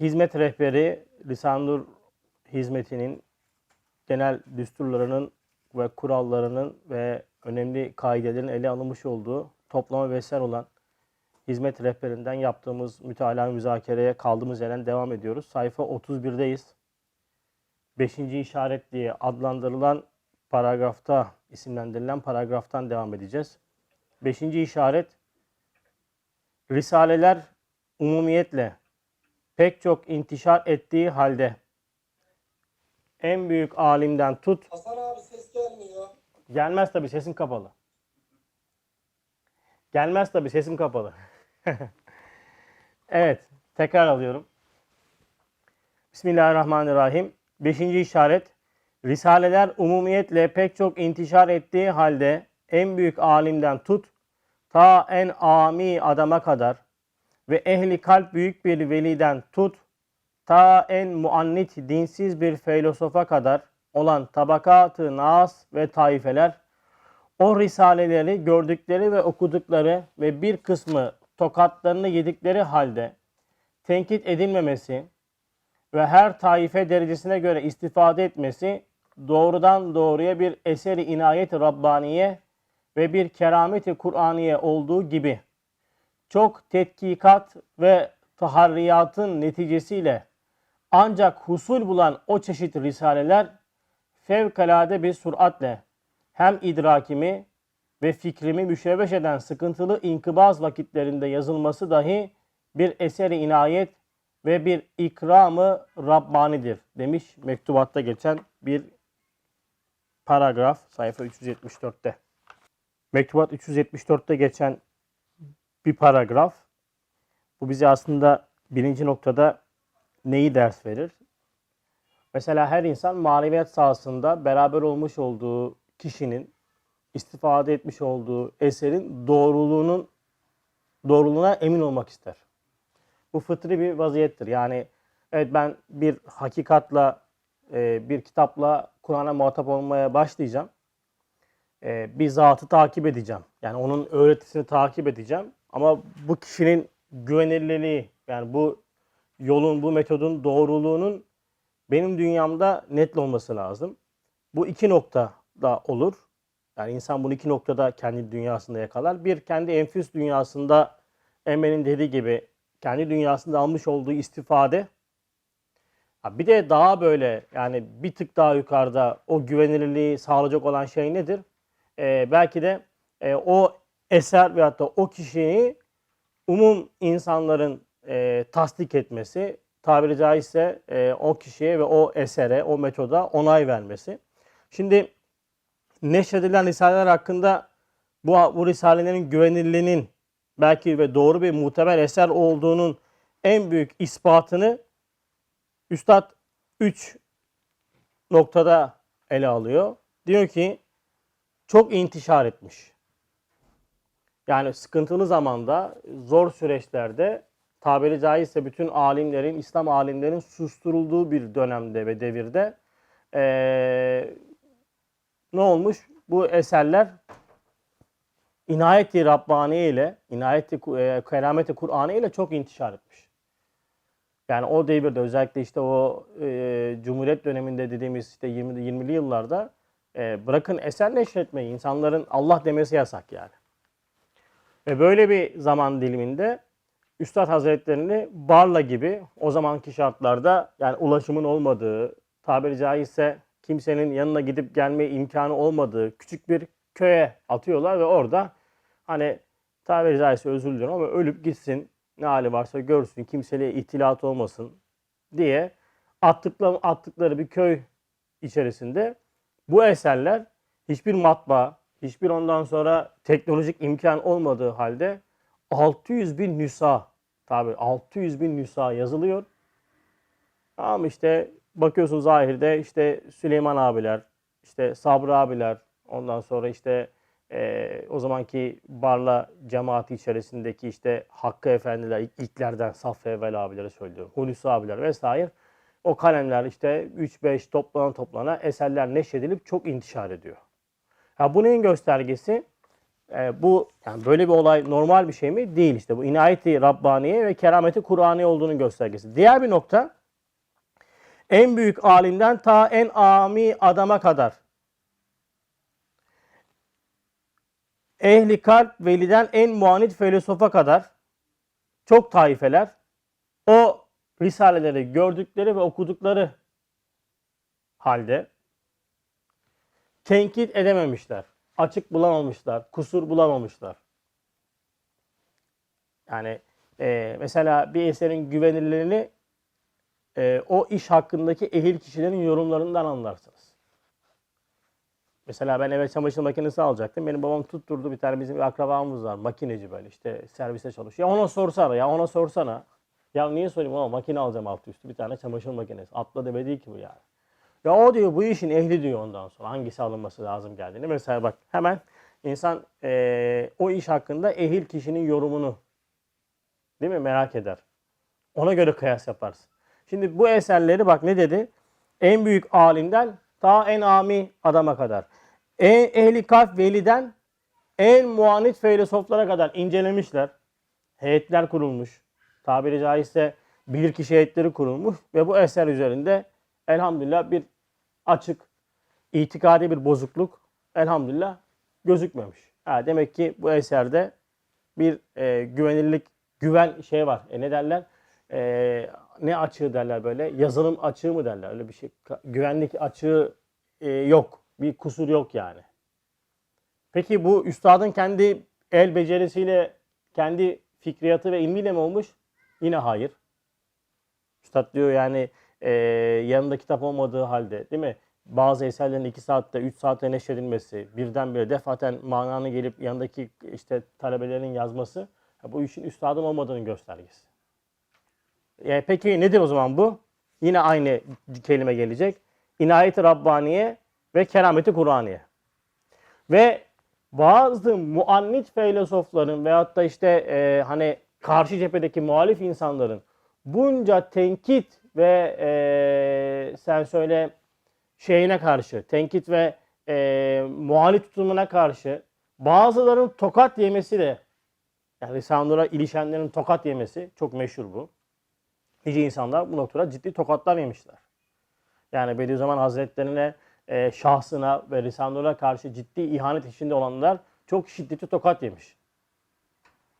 hizmet rehberi Lisanur hizmetinin genel düsturlarının ve kurallarının ve önemli kaidelerin ele alınmış olduğu toplama ve eser olan hizmet rehberinden yaptığımız mütalaa müzakereye kaldığımız yerden devam ediyoruz. Sayfa 31'deyiz. Beşinci işaret diye adlandırılan paragrafta, isimlendirilen paragraftan devam edeceğiz. Beşinci işaret, Risaleler umumiyetle pek çok intişar ettiği halde en büyük alimden tut, Hasan abi ses gelmiyor. gelmez tabi sesim kapalı. Gelmez tabi sesim kapalı. evet, tekrar alıyorum. Bismillahirrahmanirrahim. Beşinci işaret. Risaleler umumiyetle pek çok intişar ettiği halde en büyük alimden tut, ta en ami adama kadar ve ehli kalp büyük bir veliden tut, ta en muannit dinsiz bir filozofa kadar olan tabakatı nas ve taifeler, o risaleleri gördükleri ve okudukları ve bir kısmı tokatlarını yedikleri halde tenkit edilmemesi ve her taife derecesine göre istifade etmesi doğrudan doğruya bir eseri inayet Rabbaniye ve bir kerameti Kur'aniye olduğu gibi çok tetkikat ve taharriyatın neticesiyle ancak husul bulan o çeşit risaleler fevkalade bir süratle hem idrakimi ve fikrimi müşevveş eden sıkıntılı inkıbaz vakitlerinde yazılması dahi bir eseri inayet ve bir ikramı Rabbanidir demiş mektubatta geçen bir paragraf sayfa 374'te. Mektubat 374'te geçen bir paragraf. Bu bize aslında birinci noktada neyi ders verir? Mesela her insan maneviyat sahasında beraber olmuş olduğu kişinin istifade etmiş olduğu eserin doğruluğunun doğruluğuna emin olmak ister. Bu fıtri bir vaziyettir. Yani evet ben bir hakikatla, e, bir kitapla Kur'an'a muhatap olmaya başlayacağım. E, bir zatı takip edeceğim. Yani onun öğretisini takip edeceğim. Ama bu kişinin güvenilirliği, yani bu yolun, bu metodun doğruluğunun benim dünyamda net olması lazım. Bu iki nokta da olur. Yani insan bunu iki noktada kendi dünyasında yakalar. Bir, kendi enfüs dünyasında Emre'nin dediği gibi kendi dünyasında almış olduğu istifade. Bir de daha böyle yani bir tık daha yukarıda o güvenilirliği sağlayacak olan şey nedir? Ee, belki de e, o eser veyahut da o kişiyi umum insanların e, tasdik etmesi, tabiri caizse e, o kişiye ve o esere, o metoda onay vermesi. Şimdi neşredilen risaleler hakkında bu, bu risalelerin güvenilirliğinin belki ve doğru bir muhtemel eser olduğunun en büyük ispatını Üstad 3 noktada ele alıyor. Diyor ki çok intişar etmiş. Yani sıkıntılı zamanda, zor süreçlerde tabiri caizse bütün alimlerin, İslam alimlerin susturulduğu bir dönemde ve devirde eee, ne olmuş? Bu eserler inayeti Rabbani ile, inayeti e, kerameti Kur'an'ı ile çok intişar etmiş. Yani o devirde özellikle işte o e, Cumhuriyet döneminde dediğimiz işte 20 20'li yıllarda e, bırakın eser neşretmeyi insanların Allah demesi yasak yani. Ve böyle bir zaman diliminde Üstad Hazretlerini Barla gibi o zamanki şartlarda yani ulaşımın olmadığı, tabiri caizse kimsenin yanına gidip gelme imkanı olmadığı küçük bir köye atıyorlar ve orada hani tabiri caizse özür diliyorum ama ölüp gitsin ne hali varsa görsün kimseye ihtilat olmasın diye attıkları, attıkları bir köy içerisinde bu eserler hiçbir matbaa, hiçbir ondan sonra teknolojik imkan olmadığı halde 600 bin nüsa tabi 600 bin nüsa yazılıyor. Tamam işte bakıyorsun zahirde işte Süleyman abiler, işte Sabri abiler, ondan sonra işte eee, o zamanki Barla cemaati içerisindeki işte Hakkı Efendiler, ilk- ilklerden Saffı Evvel abileri söylüyorum, Hulusi abiler vesaire. O kalemler işte 3-5 toplana toplana eserler neşredilip çok intişar ediyor. Ha bu neyin göstergesi? e, bu yani böyle bir olay normal bir şey mi? Değil işte. Bu inayeti Rabbaniye ve kerameti Kur'ani olduğunun göstergesi. Diğer bir nokta en büyük alimden ta en ami adama kadar ehli kalp veliden en muanit filosofa kadar çok taifeler o risaleleri gördükleri ve okudukları halde tenkit edememişler. Açık bulamamışlar. Kusur bulamamışlar. Yani e, mesela bir eserin güvenilirliğini e, o iş hakkındaki ehil kişilerin yorumlarından anlarsınız. Mesela ben eve çamaşır makinesi alacaktım. Benim babam tutturdu bir tane bizim bir akrabamız var. Makineci böyle işte servise çalışıyor. Ya ona sorsana ya ona sorsana. Ya niye sorayım ama makine alacağım altı üstü bir tane çamaşır makinesi. Atla deme ki bu yani. Ya o diyor bu işin ehli diyor ondan sonra hangisi alınması lazım geldiğini. Mesela bak hemen insan eee, o iş hakkında ehil kişinin yorumunu değil mi merak eder. Ona göre kıyas yaparsın. Şimdi bu eserleri bak ne dedi? En büyük alimden ta en ami adama kadar. En ehli kalp veliden en muanit filozoflara kadar incelemişler. Heyetler kurulmuş. Tabiri caizse bilirkişi heyetleri kurulmuş ve bu eser üzerinde elhamdülillah bir açık itikadi bir bozukluk elhamdülillah gözükmemiş. Ha, demek ki bu eserde bir e, güvenilirlik, güven şey var. E, ne derler? E, ne açığı derler böyle? Yazılım açığı mı derler? Öyle bir şey. Güvenlik açığı e, yok. Bir kusur yok yani. Peki bu üstadın kendi el becerisiyle, kendi fikriyatı ve ilmiyle mi olmuş? Yine hayır. Üstad diyor yani e, yanında kitap olmadığı halde değil mi? Bazı eserlerin 2 saatte, 3 saatte neşredilmesi, birdenbire defaten mananı gelip yanındaki işte talebelerin yazması bu işin üstadın olmadığının göstergesi. E, peki nedir o zaman bu? Yine aynı kelime gelecek. İnayet-i Rabbaniye ve kerameti Kur'aniye. Ve bazı muannit filozofların veyahut da işte e, hani karşı cephedeki muhalif insanların bunca tenkit ve e, sen söyle şeyine karşı, tenkit ve e, muhalif tutumuna karşı bazıların tokat yemesi de yani Risale-i Nur'a ilişenlerin tokat yemesi çok meşhur bu. Nice insanlar bu noktada ciddi tokatlar yemişler. Yani Bediüzzaman Hazretlerine, e, şahsına ve Risale-i Nur'a karşı ciddi ihanet içinde olanlar çok şiddetli tokat yemiş.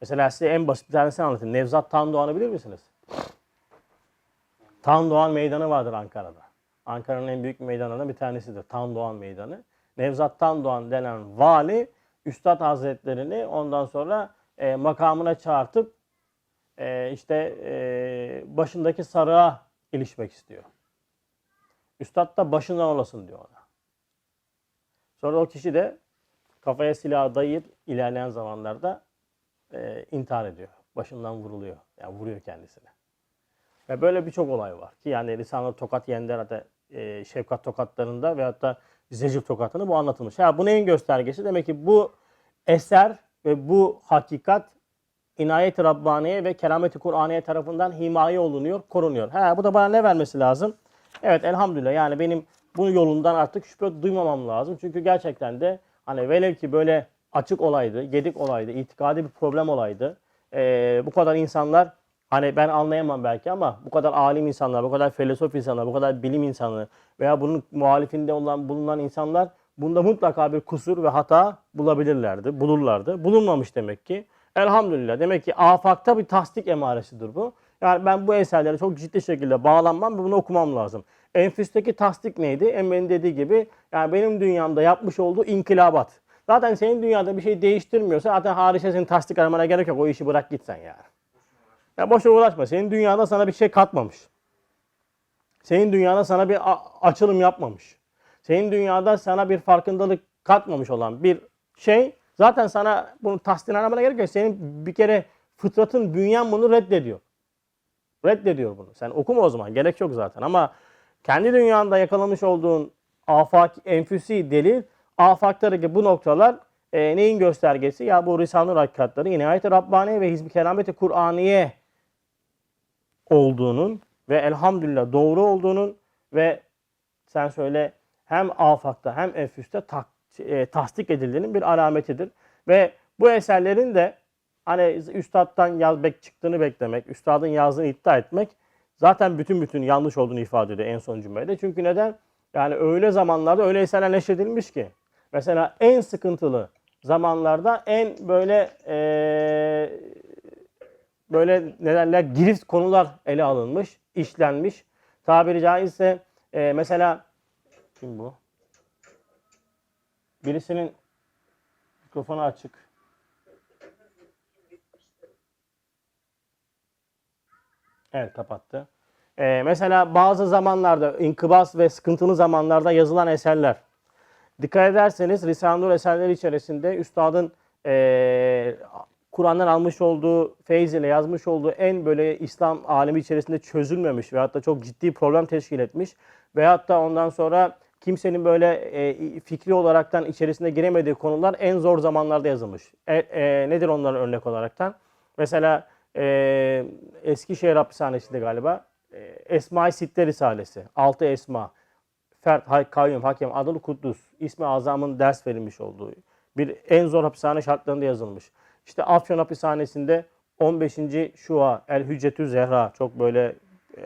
Mesela size en basit bir tanesini anlatayım. Nevzat Tandoğan'ı bilir misiniz? Tandoğan Meydanı vardır Ankara'da. Ankara'nın en büyük meydanlarından bir tanesidir. Tandoğan Meydanı. Nevzat Tandoğan denen vali Üstad Hazretlerini ondan sonra e, makamına çağırtıp e, işte e, başındaki sarığa ilişmek istiyor. Üstad da başından olasın diyor ona. Sonra o kişi de kafaya silah dayayıp ilerleyen zamanlarda e, intihar ediyor. Başından vuruluyor. Yani vuruyor kendisini. Ve böyle birçok olay var ki yani lisanlı tokat yiyenler de e, şefkat tokatlarında veyahut da zecif tokatını bu anlatılmış. Ha, bu neyin göstergesi? Demek ki bu eser ve bu hakikat inayet-i Rabbaniye ve kerameti Kur'aniye tarafından himaye olunuyor, korunuyor. Ha, bu da bana ne vermesi lazım? Evet elhamdülillah yani benim bu yolundan artık şüphe duymamam lazım. Çünkü gerçekten de hani velev ki böyle açık olaydı, gedik olaydı, itikadi bir problem olaydı. Ee, bu kadar insanlar hani ben anlayamam belki ama bu kadar alim insanlar, bu kadar filozof insanlar, bu kadar bilim insanı veya bunun muhalifinde olan bulunan insanlar bunda mutlaka bir kusur ve hata bulabilirlerdi, bulurlardı. Bulunmamış demek ki. Elhamdülillah. Demek ki afakta bir tasdik emaresidir bu. Yani ben bu eserlere çok ciddi şekilde bağlanmam ve bunu okumam lazım. Enfüsteki tasdik neydi? Emre'nin dediği gibi yani benim dünyamda yapmış olduğu inkılabat. Zaten senin dünyada bir şey değiştirmiyorsa zaten hariçte senin tasdik aramana gerek yok. O işi bırak gitsen yani. Ya boşa uğraşma. Senin dünyada sana bir şey katmamış. Senin dünyada sana bir açılım yapmamış. Senin dünyada sana bir farkındalık katmamış olan bir şey zaten sana bunu tasdik aramana gerek yok. Senin bir kere fıtratın, bünyen bunu reddediyor. Reddediyor bunu. Sen okuma o zaman. Gerek yok zaten. Ama kendi dünyanda yakalamış olduğun afak, enfüsi delil, afaktaki bu noktalar e, neyin göstergesi? Ya bu Risale-i hakikatları, inayet-i Rabbaniye ve Hizb-i Kerameti Kur'aniye olduğunun ve elhamdülillah doğru olduğunun ve sen söyle hem afakta hem enfüste e, tasdik edildiğinin bir alametidir. Ve Bu eserlerin de hani üstattan yaz bek çıktığını beklemek, üstadın yazdığını iddia etmek zaten bütün bütün yanlış olduğunu ifade ediyor en son cümlede. Çünkü neden? Yani öyle zamanlarda öyle eserler neşredilmiş ki. Mesela en sıkıntılı zamanlarda en böyle eee, böyle ne derler girift konular ele alınmış, işlenmiş. Tabiri caizse eee, mesela kim bu? Birisinin mikrofonu açık. Evet kapattı. Ee, mesela bazı zamanlarda inkıbas ve sıkıntılı zamanlarda yazılan eserler. Dikkat ederseniz Risale-i Nur eserleri içerisinde üstadın eee, Kur'an'dan almış olduğu feyz ile yazmış olduğu en böyle İslam alemi içerisinde çözülmemiş veyahut da çok ciddi problem teşkil etmiş veyahut da ondan sonra kimsenin böyle e, fikri olaraktan içerisine giremediği konular en zor zamanlarda yazılmış. E, e, nedir onların örnek olaraktan? Mesela e, Eskişehir Hapishanesi'nde galiba e, Esma-i Sitte Risalesi. Altı Esma. Fert, Hay- Kayyum, Hakem, Adalı Kuddus, İsmi Azam'ın ders verilmiş olduğu bir en zor hapishane şartlarında yazılmış. İşte Afyon Hapishanesi'nde 15. Şua, El Hüccetü Zehra çok böyle e,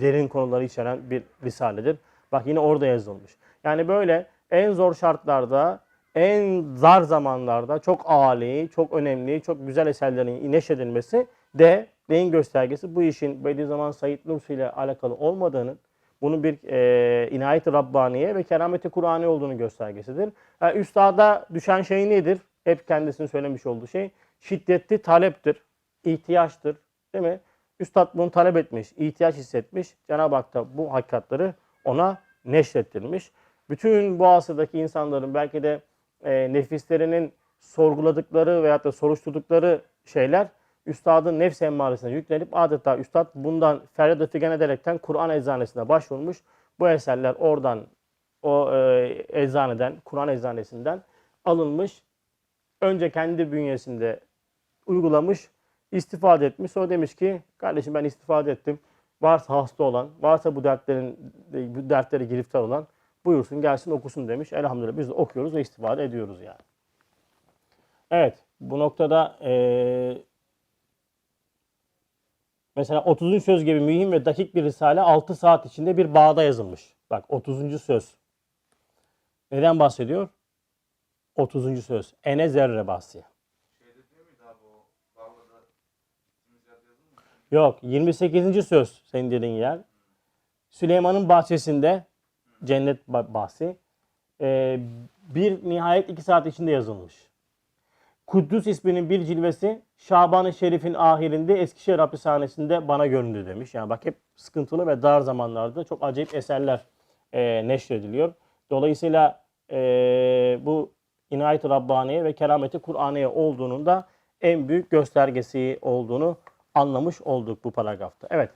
derin konuları içeren bir risaledir. Bak yine orada yazılmış. Yani böyle en zor şartlarda, en zar zamanlarda çok âli, çok önemli, çok güzel eserlerin neşredilmesi de neyin göstergesi? Bu işin Bediüzzaman Said Nursi ile alakalı olmadığının, bunun bir e, inayet-i Rabbaniye ve kerameti Kur'ani olduğunu göstergesidir. Yani üstada düşen şey nedir? Hep kendisinin söylemiş olduğu şey şiddetli taleptir, ihtiyaçtır. Değil mi? Üstad bunu talep etmiş, ihtiyaç hissetmiş. Cenab-ı Hak da bu hakikatleri ona neşrettirmiş. Bütün bu asırdaki insanların belki de e, nefislerinin sorguladıkları veyahut da soruşturdukları şeyler üstadın nefs emmaresine yüklenip adeta üstad bundan feryat figan ederekten Kur'an eczanesine başvurmuş. Bu eserler oradan o e, eczaneden, Kur'an eczanesinden alınmış. Önce kendi bünyesinde uygulamış, istifade etmiş. Sonra demiş ki kardeşim ben istifade ettim. Varsa hasta olan, varsa bu dertlerin bu dertlere giriftar olan buyursun gelsin okusun demiş. Elhamdülillah biz de okuyoruz ve istifade ediyoruz yani. Evet bu noktada eee Mesela 30. söz gibi mühim ve dakik bir risale 6 saat içinde bir bağda yazılmış. Bak 30. söz. Neden bahsediyor? 30. söz. Ene zerre bahsi. Yok 28. söz senin dediğin yer. Süleyman'ın bahçesinde cennet ba- bahsi. Ee, bir nihayet 2 saat içinde yazılmış. Kuddüs isminin bir cilvesi Şaban-ı Şerif'in ahirinde Eskişehir hapishanesinde bana göründü demiş. Yani bak hep sıkıntılı ve dar zamanlarda çok acayip eserler e, neşrediliyor. Dolayısıyla e, bu inayet-i Rabbaniye ve kerameti Kur'aniye olduğunun da en büyük göstergesi olduğunu anlamış olduk bu paragrafta. Evet.